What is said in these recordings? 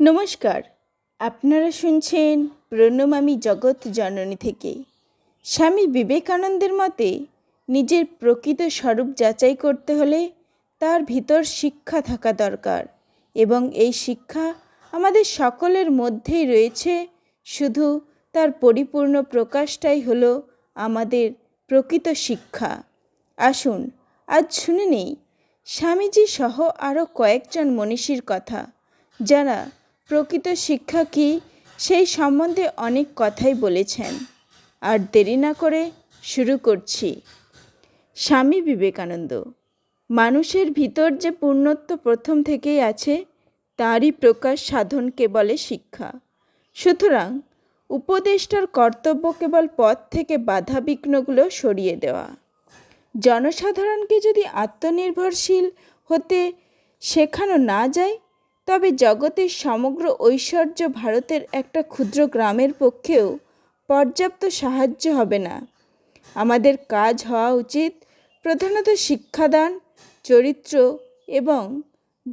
নমস্কার, আপনারা শুনছেন প্রণমামী জগৎ জননী থেকে। স্বামী বিবেকানন্দের মতে, নিজের প্রকৃত স্বরূপ যাচাই করতে হলে তার ভিতর শিক্ষা থাকা দরকার এবং এই শিক্ষা আমাদের সকলের মধ্যেই রয়েছে। শুধু তার পরিপূর্ণ প্রকাশটাই হলো আমাদের প্রকৃত শিক্ষা। আসুন, আজ শুনে নেই, স্বামীজি সহ আরও কয়েকজন মনীষীর কথা, যারা প্রকৃত শিক্ষা কী? সেই সম্বন্ধে অনেক কথাই বলেছেন। আর দেরি না করে শুরু করছি। স্বামী বিবেকানন্দ, মানুষের ভিতর যে পূর্ণত্ব প্রথম থেকেই আছে, তারই প্রকাশ সাধনকে বলে শিক্ষা। সুতরাং উপদেষ্টার কর্তব্য কেবল পথ থেকে বাধা বিঘ্নগুলো সরিয়ে দেওয়া। জনসাধারণকে যদি আত্মনির্ভরশীল হতে শেখানো না যায় তবে জগতের সমগ্র ঐশ্বর্য ভারতের একটা ক্ষুদ্র গ্রামের পক্ষেও পর্যাপ্ত সাহায্য হবে না। আমাদের কাজ হওয়া উচিত প্রধানত শিক্ষাদান, চরিত্র এবং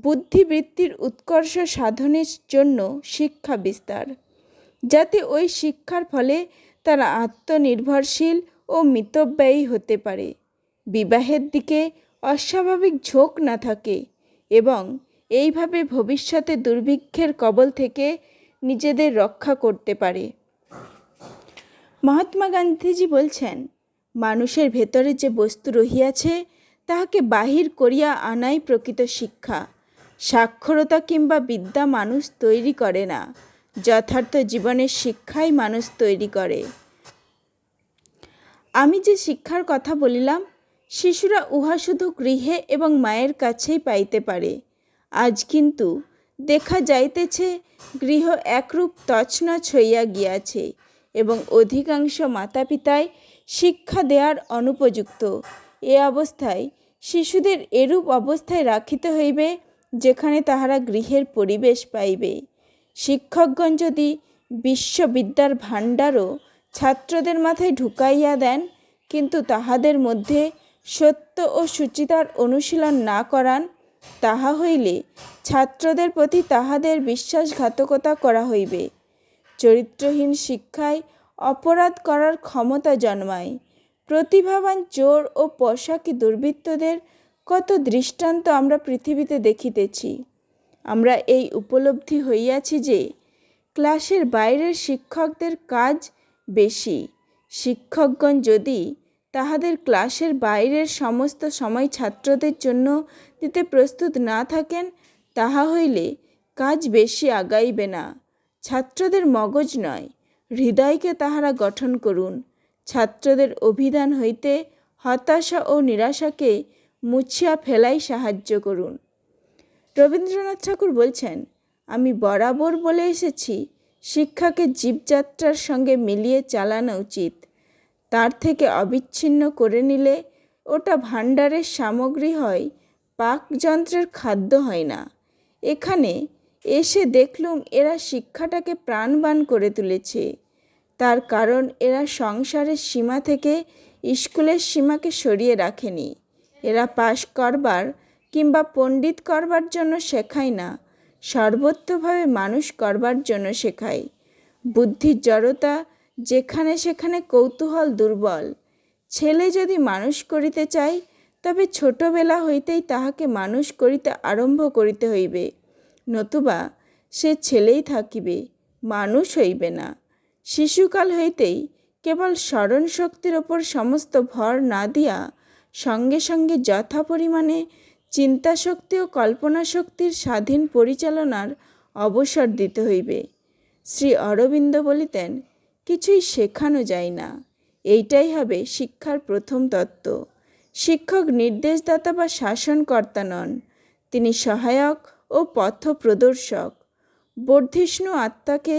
বুদ্ধিবৃত্তির উৎকর্ষ সাধনের জন্য শিক্ষা বিস্তার, যাতে ওই শিক্ষার ফলে তারা আত্মনির্ভরশীল ও মিতব্যয়ী হতে পারে। বিবাহের দিকে অস্বাভাবিক ঝোঁক না থাকে এবং এইভাবে ভবিষ্যতে দুর্ভিক্ষের কবল থেকে নিজেদের রক্ষা করতে পারে। মহাত্মা গান্ধীজি বলছেন, মানুষের ভেতরে যে বস্তু রহিয়াছে, তাহাকে বাহির করিয়া আনাই প্রকৃত শিক্ষা। সাক্ষরতা কিংবা বিদ্যা মানুষ তৈরি করে না, যথার্থ জীবনের শিক্ষাই মানুষ তৈরি করে। আমি যে শিক্ষার কথা বলিলাম, শিশুরা উহা শুধু গৃহে এবং মায়ের কাছেই পাইতে পারে। আজ কিন্তু দেখা যাইতেছে গৃহ একরূপ তছনছ হইয়া গিয়াছে এবং অধিকাংশ মাতা পিতাই শিক্ষা দেওয়ার অনুপযুক্ত। এ অবস্থায় শিশুদের এরূপ অবস্থায় রাখিতে হইবে যেখানে তাহারা গৃহের পরিবেশ পাইবে। শিক্ষকগণ যদি বিশ্ববিদ্যার ভাণ্ডারও ছাত্রদের মাথায় ঢুকাইয়া দেন, কিন্তু তাহাদের মধ্যে সত্য ও সুচিতার অনুশীলন না করান তাহা হইলে ছাত্রদের প্রতি তাহাদের বিশ্বাসঘাতকতা করা হইবে। চরিত্রহীন শিক্ষায় অপরাধ করার ক্ষমতা জন্মায়। প্রতিভাবান চোর ও পোশাকি দুর্বৃত্তদের কত দৃষ্টান্ত আমরা পৃথিবীতে দেখিতেছি। আমরা এই উপলব্ধি হইয়াছি যে, ক্লাসের বাইরের শিক্ষকদের কাজ বেশি। শিক্ষকগণ যদি তাহাদের ক্লাসের বাইরের সমস্ত সময় ছাত্রদের জন্য দিতে প্রস্তুত না থাকেন, তাহা হইলে কাজ বেশি আগাইবে না। ছাত্রদের মগজ নয়, হৃদয়কে তাহারা গঠন করুন। ছাত্রদের অভিধান হইতে হতাশা ও নিরাশাকে মুছিয়া ফেলাই সাহায্য করুন। রবীন্দ্রনাথ ঠাকুর বলছেন, আমি বরাবর বলে এসেছি, শিক্ষাকে জীবযাত্রার সঙ্গে মিলিয়ে চালানো উচিত। তার থেকে অবিচ্ছিন্ন করে নিলে ওটা ভাণ্ডারের সামগ্রী হয়, পাকযন্ত্রের খাদ্য হয় না। এখানে এসে দেখলুম এরা শিক্ষাটাকে প্রাণবান করে তুলেছে। তার কারণ এরা সংসারের সীমা থেকে স্কুলের সীমাকে সরিয়ে রাখেনি। এরা পাশ করবার কিংবা পণ্ডিত করবার জন্য শেখায় না সর্বত্রভাবে মানুষ করবার জন্য শেখায়। বুদ্ধির জড়তা যেখানে সেখানে কৌতূহল দুর্বল। ছেলে যদি মানুষ করিতে চায়, তবে ছোটবেলা হইতেই তাহাকে মানুষ করিতে আরম্ভ করিতে হইবে। নতুবা সে ছেলেই থাকিবে, মানুষ হইবে না। শিশুকাল হইতেই কেবল স্মরণ শক্তির ওপর সমস্ত ভর না দিয়া সঙ্গে সঙ্গে যথা পরিমাণে চিন্তাশক্তি ও কল্পনা শক্তির স্বাধীন পরিচালনার অবসর দিতে হইবে। শ্রী অরবিন্দ বলিতেন কিছুই শেখানো যায় না। এইটাই হবে শিক্ষার প্রথম তত্ত্ব। শিক্ষক নির্দেশদাতা বা শাসনকর্তা নন। তিনি সহায়ক ও পথ প্রদর্শক বর্ধিষ্ণু আত্মাকে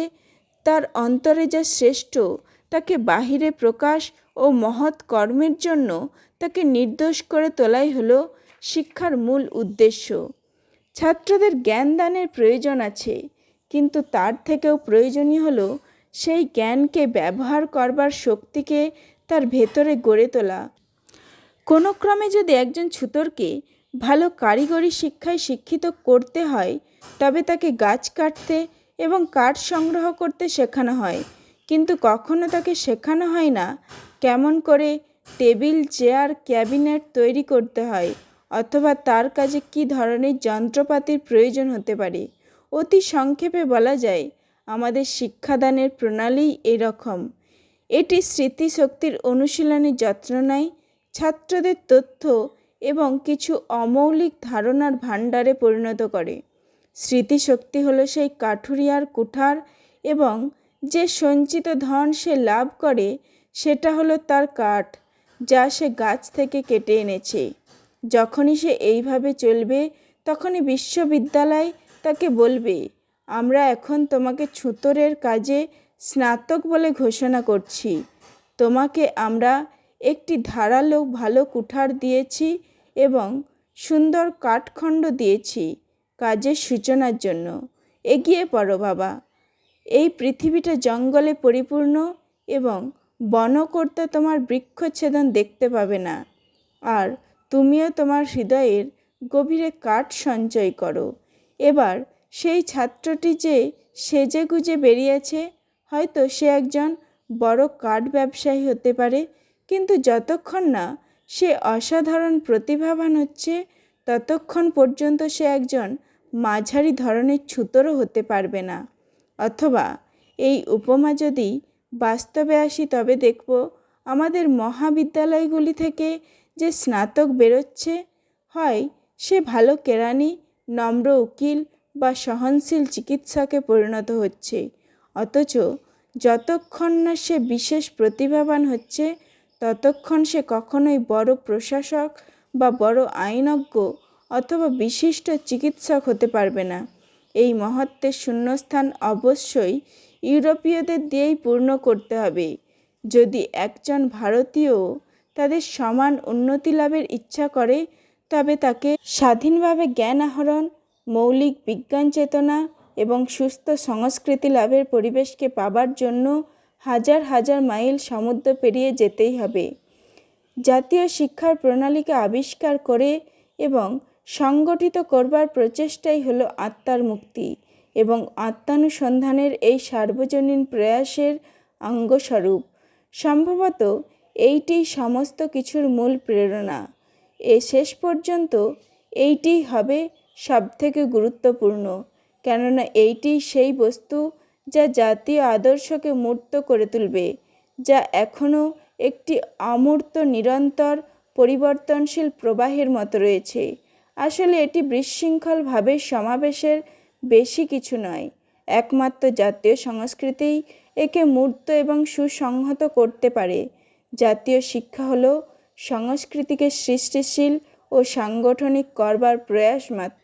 তার অন্তরে যা শ্রেষ্ঠ, তাকে বাহিরে প্রকাশ ও মহৎ কর্মের জন্য তাকে নির্দোষ করে তোলাই হলো শিক্ষার মূল উদ্দেশ্য। ছাত্রদের জ্ঞান দানের প্রয়োজন আছে, কিন্তু তার থেকেও প্রয়োজনীয় হলো সেই জ্ঞানকে ব্যবহার করবার শক্তিকে তার ভেতরে গড়ে তোলা। কোনো ক্রমে যদি একজন ছুতরকে ভালো কারিগরি শিক্ষায় শিক্ষিত করতে হয়, তবে তাকে গাছ কাটতে এবং কাঠ সংগ্রহ করতে শেখানো হয়। কিন্তু কখনো তাকে শেখানো হয় না কেমন করে টেবিল, চেয়ার, ক্যাবিনেট তৈরি করতে হয়, অথবা তার কাজে কী ধরনের যন্ত্রপাতির প্রয়োজন হতে পারে। অতি সংক্ষেপে বলা যায় আমাদের শিক্ষাদানের প্রণালী এরকম। এটি স্মৃতিশক্তির অনুশীলনের যত্ন নেয়, ছাত্রদের তথ্য এবং কিছু অমৌলিক ধারণার ভাণ্ডারে পরিণত করে। স্মৃতিশক্তি হল সেই কাঠুরিয়ার কুঠার এবং যে সঞ্চিত ধন সে লাভ করে, সেটা হলো তার কাঠ, যা সে গাছ থেকে কেটে এনেছে। যখনই সে এইভাবে চলবে, তখনই বিশ্ববিদ্যালয় তাকে বলবে আমরা এখন তোমাকে ছুতোরের কাজে স্নাতক বলে ঘোষণা করছি। তোমাকে আমরা একটি ধারালো ভালো কুঠার দিয়েছি এবং সুন্দর কাঠখণ্ড দিয়েছি কাজের সূচনার জন্য। এগিয়ে পড়ো বাবা। এই পৃথিবীটা জঙ্গলে পরিপূর্ণ এবং বনকর্তা তোমার বৃক্ষচ্ছেদন দেখতে পাবে না। আর তুমিও তোমার হৃদয়ের গভীরে কাঠ সঞ্চয় করো। এবার সেই ছাত্রটি যে সেজে গুজে বেরিয়েছে, হয়তো সে একজন বড় কাঠ ব্যবসায়ী হতে পারে, কিন্তু যতক্ষণ না সে অসাধারণ প্রতিভাবান হচ্ছে ততক্ষণ পর্যন্ত সে একজন মাঝারি ধরনের ছুতোরও হতে পারবে না। অথবা এই উপমা যদি বাস্তবে আসি তবে দেখব আমাদের মহাবিদ্যালয়গুলি থেকে যে স্নাতক বেরোচ্ছে, হয় সে ভালো কেরানি নম্র উকিল বা সহনশীল চিকিৎসকে পরিণত হচ্ছে। অথচ যতক্ষণ না সে বিশেষ প্রতিভাবান হচ্ছে, ততক্ষণ সে কখনোই বড় প্রশাসক বা বড় আইনজ্ঞ অথবা বিশিষ্ট চিকিৎসক হতে পারবে না। এই মহত্বের শূন্যস্থান অবশ্যই ইউরোপীয়দের দিয়েই পূর্ণ করতে হবে। যদি একজন ভারতীয় তাদের সমান উন্নতি লাভের ইচ্ছা করে, তবে তাকে স্বাধীনভাবে জ্ঞান আহরণ মৌলিক বিজ্ঞান চেতনা এবং সুস্থ সংস্কৃতি লাভের পরিবেশকে পাবার জন্য হাজার হাজার মাইল সমুদ্র পেরিয়ে যেতেই হবে। জাতীয় শিক্ষার প্রণালীকে আবিষ্কার করে এবং সংগঠিত করবার প্রচেষ্টাই হলো আত্মার মুক্তি এবং আত্মানুসন্ধানের এই সার্বজনীন প্রয়াসের অঙ্গস্বরূপ। সম্ভবত এইটি সমস্ত কিছুর মূল প্রেরণা। এ শেষ পর্যন্ত এইটি হবে সবথেকে গুরুত্বপূর্ণ। কেননা এইটি সেই বস্তু যা জাতীয় আদর্শকে মূর্ত করে তুলবে, যা এখনও একটি অমূর্ত নিরন্তর পরিবর্তনশীল প্রবাহের মতো রয়েছে। আসলে এটি বিশৃঙ্খলভাবে সমাবেশের বেশি কিছু নয়, একমাত্র জাতীয় সংস্কৃতিই একে মূর্ত এবং সুসংহত করতে পারে। জাতীয় শিক্ষা হলো সংস্কৃতিকে সৃষ্টিশীল ও সাংগঠনিক করবার প্রয়াস মাত্র।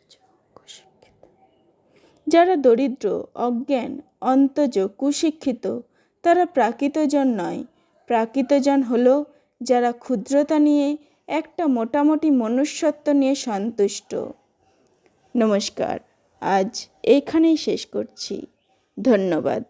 যারা দরিদ্র, অজ্ঞান, অন্তজ, কুশিক্ষিত, তারা প্রাকৃতজন নয়। প্রাকৃতজন হল যারা ক্ষুদ্রতা নিয়ে একটা মোটামুটি মনুষ্যত্ব নিয়ে সন্তুষ্ট। নমস্কার, আজ এখানেই শেষ করছি। ধন্যবাদ।